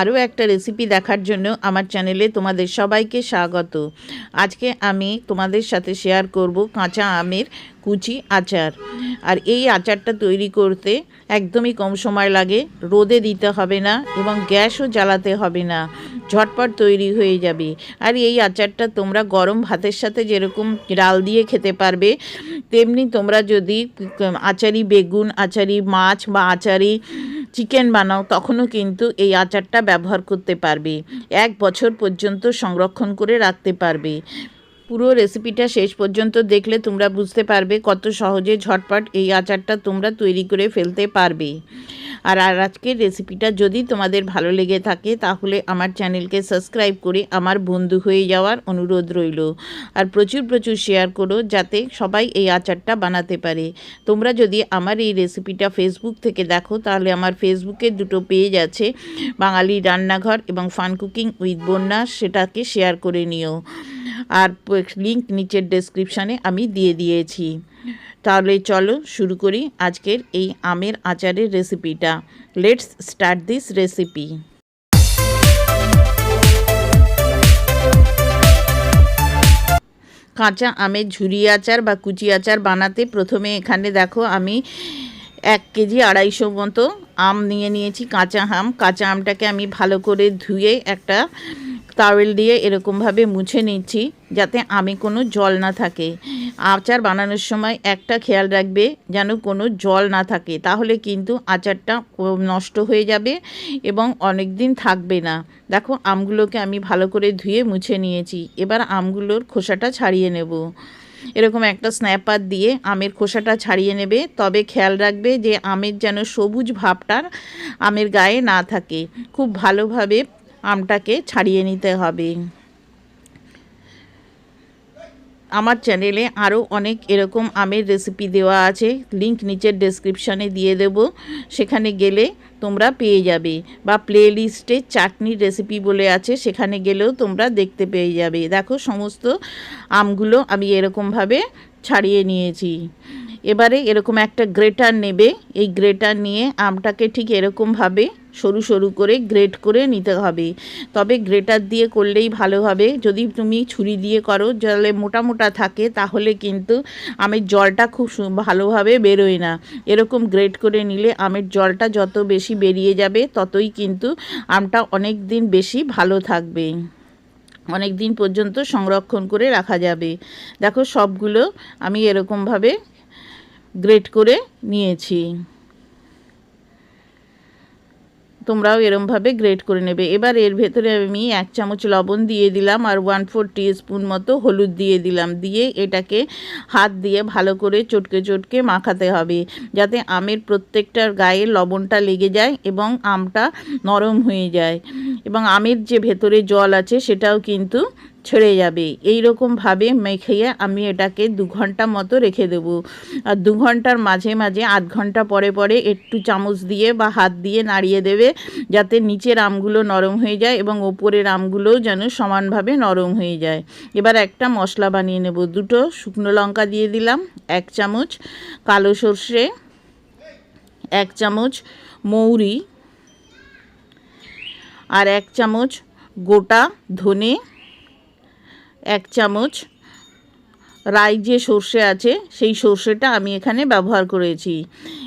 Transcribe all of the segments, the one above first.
আরও একটা রেসিপি দেখার জন্য আমার চ্যানেলে তোমাদের সবাইকে স্বাগত। আজকে আমি তোমাদের সাথে শেয়ার করব কাঁচা আমের কুচি আচার। আর এই আচারটা তৈরি করতে একদমই কম সময় লাগে, রোদে দিতে হবে না এবং গ্যাসও জ্বালাতে হবে না, ঝটপট তৈরি হয়ে যাবে। আর এই আচারটা তোমরা গরম ভাতের সাথে যেরকম ডাল দিয়ে খেতে পারবে, তেমনি তোমরা যদি আচারি বেগুন, আচারি মাছ বা আচারি চিকেন বানাও, তখনও কিন্তু এই আচারটা ব্যবহার করতে পারবে। এক বছর পর্যন্ত সংরক্ষণ করে রাখতে পারবে। পুরো রেসিপিটা শেষ পর্যন্ত দেখলে তোমরা বুঝতে পারবে কত সহজে ঝটপট এই আচারটা তোমরা তৈরি করে ফেলতে পারবে। আর আর আজকের রেসিপিটা যদি তোমাদের ভালো লেগে থাকে, তাহলে আমার চ্যানেলকে সাবস্ক্রাইব করে আমার বন্ধু হয়ে যাওয়ার অনুরোধ রইল। আর প্রচুর প্রচুর শেয়ার করো, যাতে সবাই এই আচারটা বানাতে পারে। তোমরা যদি আমার এই রেসিপিটা ফেসবুক থেকে দেখো, তাহলে আমার ফেসবুকে দুটো পেজ আছে, বাঙালি রান্নাঘর এবং ফান কুকিং উইথ বন্যা, সেটাকে শেয়ার করে নিও। আর লিঙ্ক নিচের ডেসক্রিপশানে আমি দিয়ে দিয়েছি। তাহলে চলো শুরু করি আজকের এই আমের আচারের রেসিপিটা। লেটস স্টার্ট দিস রেসিপি কাঁচা আমের ঝুরি আচার বা কুচি আচার বানাতে প্রথমে এখানে দেখো আমি এক কেজি আড়াইশো মতো আম নিয়ে নিয়েছি, কাঁচা আম। কাঁচা আমটাকে আমি ভালো করে ধুয়ে একটা তাওয়েল দিয়ে এরকমভাবে মুছে নিচ্ছি যাতে আমি কোনো জল না থাকে। আচার বানানোর সময় একটা খেয়াল রাখবে যেন কোনো জল না থাকে, তাহলে কিন্তু আচারটা নষ্ট হয়ে যাবে এবং অনেক দিন থাকবে না। দেখো, আমগুলোকে আমি ভালো করে ধুয়ে মুছে নিয়েছি। এবার আমগুলোর খোসাটা ছাড়িয়ে নেব। এরকম একটা স্ন্যাপার দিয়ে আমের খোসাটা ছাড়িয়ে নেবে। তবে খেয়াল রাখবে যে আমের যেন সবুজ ভাবটার আমের গায়ে না থাকে। খুব ভালোভাবে আমটাকে ছাড়িয়ে নিতে হবে। আমার চ্যানেলে আরও অনেক এরকম আমের রেসিপি দেওয়া আছে। লিংক নিচের ডেসক্রিপশানে দিয়ে দেব। সেখানে গেলে তোমরা পেয়ে যাবে বা প্লে লিস্টে চাটনির রেসিপি বলে আছে, সেখানে গেলেও তোমরা দেখতে পেয়ে যাবে। দেখো, সমস্ত আমগুলো আমি এরকমভাবে ছাড়িয়ে নিয়েছি। এবারে এরকম একটা গ্রেটার নেবে। এই গ্রেটার নিয়ে আমটাকে ঠিক এরকমভাবে সরু সরু করে গ্রেট করে নিতে হবে। তবে গ্রেটার দিয়ে করলেই ভালো হবে। যদি তুমি ছুরি দিয়ে করো, জলে মোটা মোটা থাকে, তাহলে কিন্তু আমের জলটা খুব ভালোভাবে বেরোয় না। এরকম গ্রেট করে নিলে আমের জলটা যত বেশি বেরিয়ে যাবে, ততই কিন্তু আমটা অনেক দিন বেশি ভালো থাকবে। অনেক দিন পর্যন্ত সংরক্ষণ করে রাখা যাবে। দেখো সবগুলো আমি এরকমভাবে গ্রেট করে নিয়েছি। তোমরাও এরমভাবে গ্রেট করে নেবে। এবার এর ভেতরে আমি এক চামচ লবণ দিয়ে দিলাম আর ওয়ান ফোর স্পুন মতো হলুদ দিয়ে দিলাম। দিয়ে এটাকে হাত দিয়ে ভালো করে চটকে চটকে মাখাতে হবে, যাতে আমের প্রত্যেকটার গায়ে লবণটা লেগে যায় এবং আমটা নরম হয়ে যায়। এবং আমের যে ভেতরে জল আছে সেটাও কিন্তু ছেড়ে যাবে। এই রকমভাবে মেখে আমি এটাকে দু ঘণ্টা মতো রেখে দেব। আর দু ঘণ্টার মাঝে মাঝে আধ ঘণ্টা পরে পরে একটু চামচ দিয়ে বা হাত দিয়ে নাড়িয়ে দেবে, যাতে নিচের আমগুলো নরম হয়ে যায় এবং ওপরের আমগুলোও যেন সমানভাবে নরম হয়ে যায়। এবার একটা মশলা বানিয়ে নেব। দুটো শুকনো লঙ্কা দিয়ে দিলাম, এক চামচ কালো সর্ষে, এক চামচ মৌরি, আর এক চামচ গোটা ধনে এক চামচ রাই যে সর্ষে আছে সেই সর্ষেটা আমি এখানে ব্যবহার করেছি।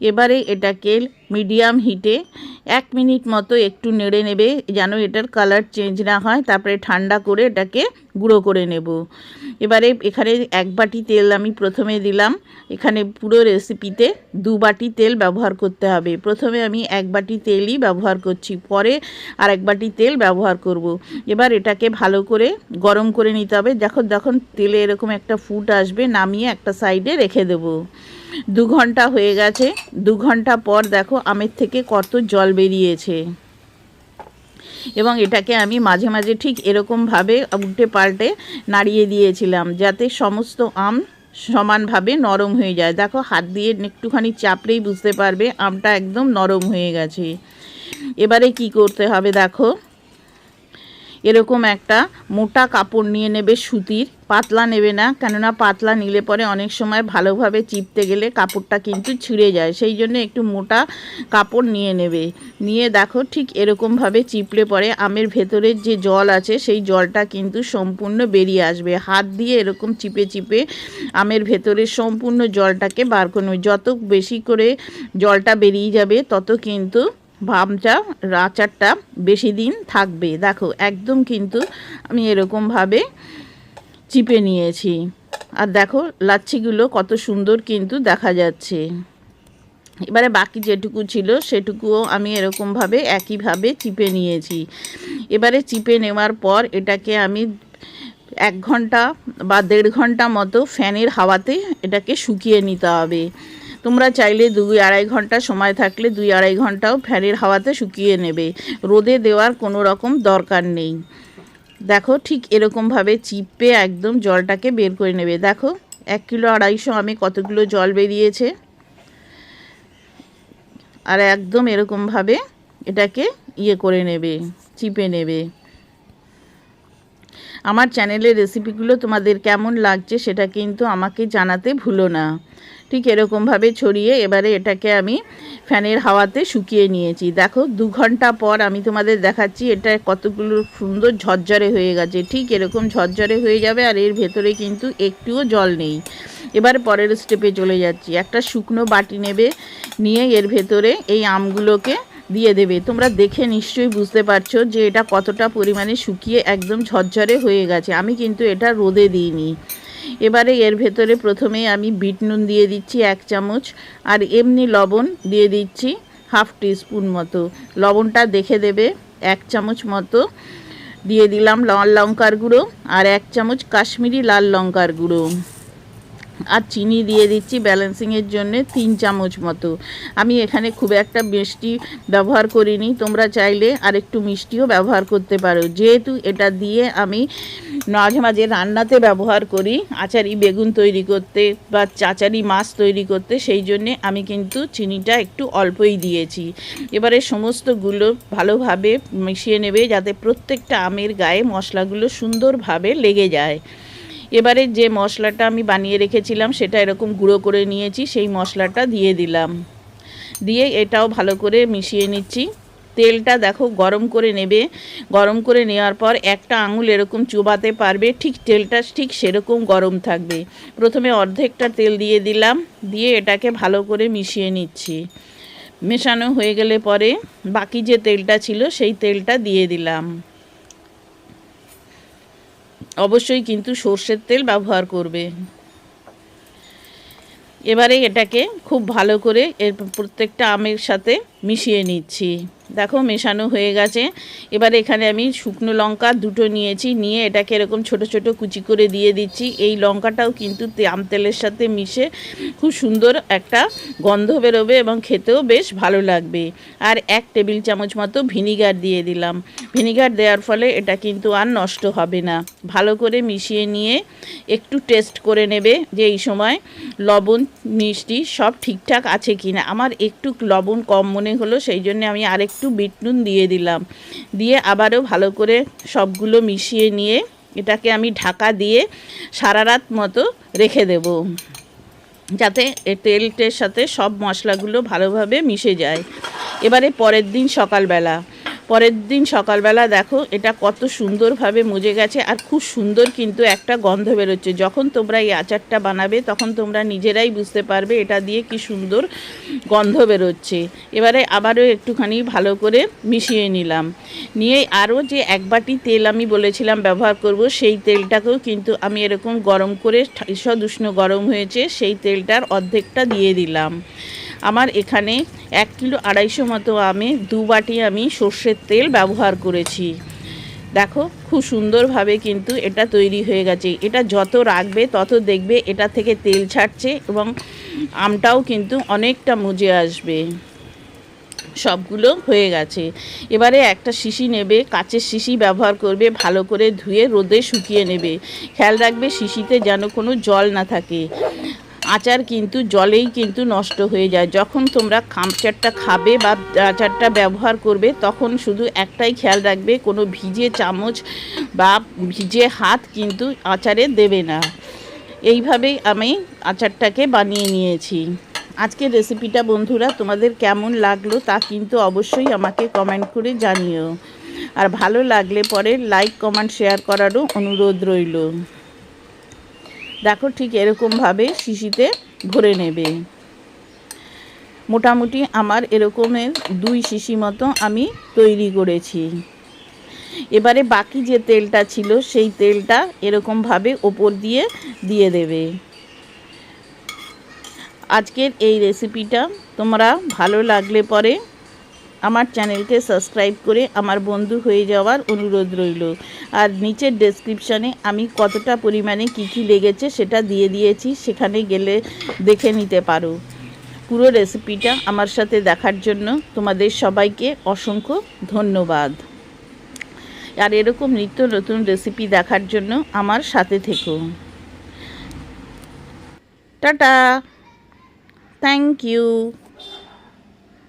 এবারে এটাকে মিডিয়াম হিটে এক মিনিট মতো একটু নেড়ে নেবে যেন এটার কালার চেঞ্জ না হয়, তারপরে ঠান্ডা করে এটাকে গুঁড়ো করে নেব। এবারে এখানে এক বাটি তেল আমি প্রথমে দিলাম। এখানে পুরো রেসিপিতে দু বাটি তেল ব্যবহার করতে হবে। প্রথমে আমি এক বাটি তেলই ব্যবহার করছি, পরে আর এক বাটি তেল ব্যবহার করব। এবার এটাকে ভালো করে গরম করে নিতে হবে। যখন যখন তেলে এরকম একটা ফুট আসবে, নামিয়ে একটা সাইডে রেখে দেবো। দু ঘণ্টা হয়ে গেছে। দু ঘণ্টা পর দেখো আমের থেকে কত জল বেরিয়েছে। এবং এটাকে আমি মাঝে মাঝে ঠিক এরকমভাবে উল্টে পাল্টে নাড়িয়ে দিয়েছিলাম যাতে সমস্ত আম সমানভাবে নরম হয়ে যায়। দেখো হাত দিয়ে একটুখানি চাপলেই বুঝতে পারবে আমটা একদম নরম হয়ে গেছে। এবারে কি করতে হবে দেখো? এরকম একটা মোটা কাপড় নিয়ে নেবে সুতির। পাতলা নেবে না, কেননা পাতলা নিলে পরে অনেক সময় ভালোভাবে চিপতে গেলে কাপড়টা কিন্তু ছিঁড়ে যায়। সেই জন্য একটু মোটা কাপড় নিয়ে নেবে। নিয়ে দেখো ঠিক এরকমভাবে চিপলে পরে আমের ভেতরের যে জল আছে, সেই জলটা কিন্তু সম্পূর্ণ বেরিয়ে আসবে। হাত দিয়ে এরকম চিপে চিপে আমের ভেতরের সম্পূর্ণ জলটাকে বার করে যত বেশি করে জলটা বেরিয়ে যাবে, তত কিন্তু ভামটা আচারটা বেশি দিন থাকবে। দেখো, একদম কিন্তু আমি এরকমভাবে চিপে নিয়েছি। আর দেখো, লাচ্ছিগুলো কত সুন্দর কিন্তু দেখা যাচ্ছে। এবারে বাকি যেটুকু ছিল, সেটুকুও আমি এরকমভাবে একইভাবে চিপে নিয়েছি। এবারে চিপে নেওয়ার পর এটাকে আমি এক ঘণ্টা বা দেড় ঘণ্টা মতো ফ্যানের হাওয়াতে এটাকে শুকিয়ে নিতে হবে। তোমরা চাইলে দুই আড়াই ঘণ্টা সময় থাকলে দুই আড়াই ঘন্টাও ফ্যানের হাওয়াতে শুকিয়ে নেবে। রোদে দেওয়ার কোনো রকম দরকার নেই। দেখো ঠিক এরকমভাবে চিপে একদম জলটাকে বের করে নেবে। দেখো এক কিলো আড়াইশো আমি কতগুলো জল বেরিয়েছে। আর একদম এরকমভাবে এটাকে ইয়ে করে নেবে, চিপে নেবে। আমার চ্যানেলের রেসিপিগুলো তোমাদের কেমন লাগছে সেটা কিন্তু আমাকে জানাতে ভুলো না। ঠিক এরকমভাবে ছড়িয়ে এবারে এটাকে আমি ফ্যানের হাওয়াতে শুকিয়ে নিয়েছি। দেখো, দু ঘণ্টা পর আমি তোমাদের দেখাচ্ছি এটা কতগুলো সুন্দর ঝরঝরে হয়ে গেছে। ঠিক এরকম ঝরঝরে হয়ে যাবে আর এর ভেতরে কিন্তু একটুও জল নেই। এবার পরের স্টেপে চলে যাচ্ছি। একটা শুকনো বাটি নেবে, নিয়ে এর ভেতরে এই আমগুলোকে দিয়ে দেবে। তোমরা দেখে নিশ্চয়ই বুঝতে পারছ যে এটা কতটা পরিমাণে শুকিয়ে একদম ঝরঝরে হয়ে গেছে। আমি কিন্তু এটা রোদে দিইনি। এবারে এর ভেতরে প্রথমে আমি বিট নুন দিয়ে দিচ্ছি এক চামচ, আর এমনি লবণ দিয়ে দিচ্ছি হাফ টিস্পুন মতো। লবণটা দেখে দেবে, এক চামচ মতো। দিয়ে দিলাম লাল লঙ্কার গুঁড়ো, আর এক চামচ কাশ্মীরি লাল লঙ্কার গুঁড়ো। আর চিনি দিয়ে দিচ্ছি ব্যালেন্সিংয়ের জন্য তিন চামচ মতো। আমি এখানে খুব একটা মিষ্টি ব্যবহার করিনি, তোমরা চাইলে আর একটু মিষ্টিও ব্যবহার করতে পারো। যেহেতু এটা দিয়ে আমি মাঝে মাঝে রান্নাতে ব্যবহার করি, আচারি বেগুন তৈরি করতে বা চাচারি মাছ তৈরি করতে, সেই জন্যে আমি কিন্তু চিনিটা একটু অল্পই দিয়েছি। এবারে সমস্তগুলো ভালোভাবে মিশিয়ে নেবে যাতে প্রত্যেকটা আমের গায়ে মশলাগুলো সুন্দরভাবে লেগে যায়। এবারে যে মশলাটা আমি বানিয়ে রেখেছিলাম, সেটা এরকম গুঁড়ো করে নিয়েছি, সেই মশলাটা দিয়ে দিলাম। দিয়ে এটাও ভালো করে মিশিয়ে নিচ্ছি। তেলটা দেখো গরম করে নেবে। গরম করে নেওয়ার পর একটা আঙুল এরকম চুবাতে পারবে, ঠিক তেলটা ঠিক সেরকম গরম থাকবে। প্রথমে অর্ধেকটা তেল দিয়ে দিলাম, দিয়ে এটাকে ভালো করে মিশিয়ে নিচ্ছি। মেশানো হয়ে গেলে পরে বাকি যে তেলটা ছিল, সেই তেলটা দিয়ে দিলাম। অবশ্যই কিন্তু সর্ষের তেল ব্যবহার করবে। এবারে এটাকে খুব ভালো করে এর প্রত্যেকটা আমের সাথে মিশিয়ে নিচ্ছি। দেখো মেশানো হয়ে গেছে। এবার এখানে আমি শুকনো লঙ্কা দুটো নিয়েছি। নিয়ে এটাকে এরকম ছোট ছোট কুচি করে দিয়ে দিচ্ছি। এই লঙ্কাটাও কিন্তু আম তেলের সাথে মিশে খুব সুন্দর একটা গন্ধ বেরোবে এবং খেতেও বেশ ভালো লাগবে। আর এক টেবিল চামচ মতো ভিনিগার দিয়ে দিলাম। ভিনিগার দেওয়ার ফলে এটা কিন্তু আর নষ্ট হবে না। ভালো করে মিশিয়ে নিয়ে একটু টেস্ট করে নেবে যে এই সময় লবণ, মিষ্টি সব ঠিকঠাক আছে কি না আমার একটু লবণ কম মনে হলো, সেই জন্য আমি আরেকটু বিট নুন দিয়ে দিলাম। দিয়ে আবারও ভালো করে সবগুলো মিশিয়ে নিয়ে এটাকে আমি ঢাকা দিয়ে সারা রাত মতো রেখে দেব। যাতে তেলটের সাথে সব মশলাগুলো ভালোভাবে মিশে যায়। এবারে পরের দিন সকালবেলা। পরের দিন সকালবেলা দেখো, এটা কত সুন্দরভাবে মুজে গেছে আর খুব সুন্দর কিন্তু একটা গন্ধ বেরোচ্ছে। যখন তোমরা এই আচারটা বানাবে, তখন তোমরা নিজেরাই বুঝতে পারবে এটা দিয়ে কি সুন্দর গন্ধ বেরোচ্ছে। এবারে আবারও একটুখানি ভালো করে মিশিয়ে নিলাম। নিয়ে আরও যে এক বাটি তেল আমি বলেছিলাম ব্যবহার করব, সেই তেলটাকেও কিন্তু আমি এরকম গরম করে ঈষদ উষ্ণ গরম হয়েছে, সেই তেলটার অর্ধেকটা দিয়ে দিলাম। আমার এখানে এক কিলো আড়াইশো মতো আমে দু বাটি আমি সর্ষের তেল ব্যবহার করেছি। দেখো, খুব সুন্দরভাবে কিন্তু এটা তৈরি হয়ে গেছে। এটা যত রাখবে, তত দেখবে এটা থেকে তেল ছাড়ছে এবং আমটাও কিন্তু অনেকটা মজে আসবে। সবগুলো হয়ে গেছে। এবারে একটা শিশি নেবে, কাচের শিশি ব্যবহার করবে, ভালো করে ধুয়ে রোদে শুকিয়ে নেবে। খেয়াল রাখবে শিশিতে যেন কোনো জল না থাকে। আচার কিন্তু জলেই কিন্তু নষ্ট হয়ে যায়। যখন তোমরা আচারটা খাবে বা আচারটা ব্যবহার করবে, তখন শুধু একটাই খেয়াল রাখবে, কোনো ভিজে চামচ বা ভিজে হাত কিন্তু আচারে দেবে না। এইভাবেই আমি আচারটাকে বানিয়ে নিয়েছি। আজকের রেসিপিটা বন্ধুরা তোমাদের কেমন লাগল তা কিন্তু অবশ্যই আমাকে কমেন্ট করে জানিও। আর ভালো লাগলে পরে লাইক, কমেন্ট, শেয়ার করারও অনুরোধ রইল। দেখো ঠিক এরকমভাবে শিশিতে ভরে নেবে। মোটামুটি আমার এরকমের দুই শিশি মতো আমি তৈরি করেছি। এবারে বাকি যে তেলটা ছিল, সেই তেলটা এরকমভাবে ওপর দিয়ে দিয়ে দেবে। আজকের এই রেসিপিটা তোমরা ভালো লাগলে পরে আমার চ্যানেলকে সাবস্ক্রাইব করে আমার বন্ধু হয়ে যাওয়ার অনুরোধ রইল। আর নিচের ডেসক্রিপশানে আমি কতটা পরিমাণে কী কী লেগেছে সেটা দিয়ে দিয়েছি, সেখানে গেলে দেখে নিতে পারো। পুরো রেসিপিটা আমার সাথে দেখার জন্য তোমাদের সবাইকে অসংখ্য ধন্যবাদ। আর এরকম নিত্য নতুন রেসিপি দেখার জন্য আমার সাথে থেকো। টাটা! Thank you